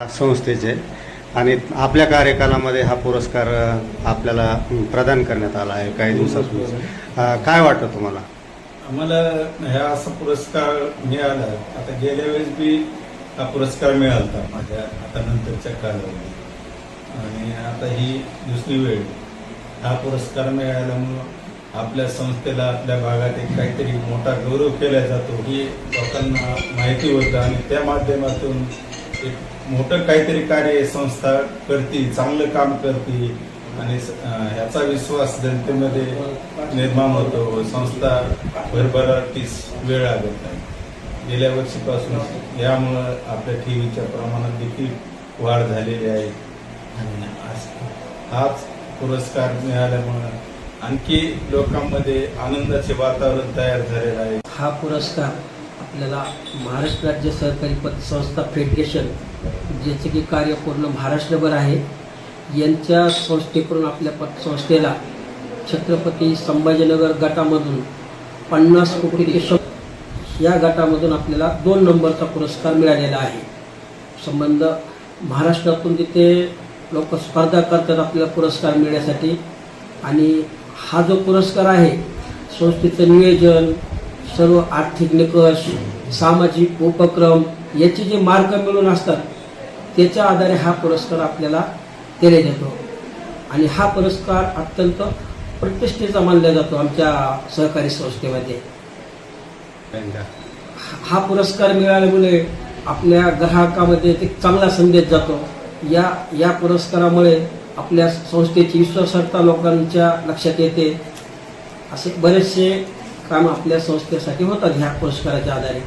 संस्थेचे आणि आपल्या कार्यकालामध्ये हा पुरस्कार आपल्याला प्रदान करण्यात आला आहे काही दिवसापूर्वी. काय वाटतं तुम्हाला? आम्हाला ह्या असा पुरस्कार मिळाला. आता गेल्या वेळेस बी हा पुरस्कार मिळाला होता माझ्या आता नंतरच्या कालावधीत. आणि आता ही दुसरी वेळ. हा पुरस्कार मिळाल्यामुळं आपल्या संस्थेला आपल्या भागात एक काहीतरी मोठा गौरव केला जातो ही लोकांना माहिती होतं. आणि त्या माध्यमातून एक मोठं काहीतरी कार्य संस्था करते चांगलं काम करते आणि ह्याचा विश्वास जनतेमध्ये निर्माण होतो संस्था भरभराटीस वेळ लागत नाही. गेल्या वर्षीपासून यामुळं आपल्या ठेवीच्या प्रमाणात देखील वाढ झालेली आहे. आणि हाच पुरस्कार मिळाल्यामुळं आणखी लोकांमध्ये आनंदाचे वातावरण तयार झालेलं आहे. हा पुरस्कार आपल्याला महाराष्ट्र राज्य सहकारी पतसंस्था फेडरेशन ज्याचे की कार्य पूर्ण महाराष्ट्रभर आहे यांच्या संस्थेकडून आपल्या पतसंस्थेला छत्रपती संभाजीनगर गटामधून पन्नास कोटी ते या गटामधून आपल्याला दोन नंबरचा पुरस्कार मिळालेला आहे. संबंध महाराष्ट्रातून तिथे लोक स्पर्धा करतात आपल्याला पुरस्कार मिळण्यासाठी आणि हा जो पुरस्कार आहे संस्थेचं नियोजन सर्व आर्थिक निकष सामाजिक उपक्रम याचे जे मार्ग मिळून असतात त्याच्या आधारे हा पुरस्कार आपल्याला दिला जातो. आणि हा पुरस्कार अत्यंत प्रतिष्ठेचा मानला जातो आमच्या सहकारी संस्थेमध्ये. हा पुरस्कार मिळाल्यामुळे आपल्या ग्राहकामध्ये एक चांगला संदेश जातो. या या पुरस्कारामुळे आपल्या संस्थेची विश्वासार्हता लोकांच्या लक्षात येते. असे बरेचसे काम आपल्या संस्थेसाठी होतात ह्या पुरस्काराच्या आधारे.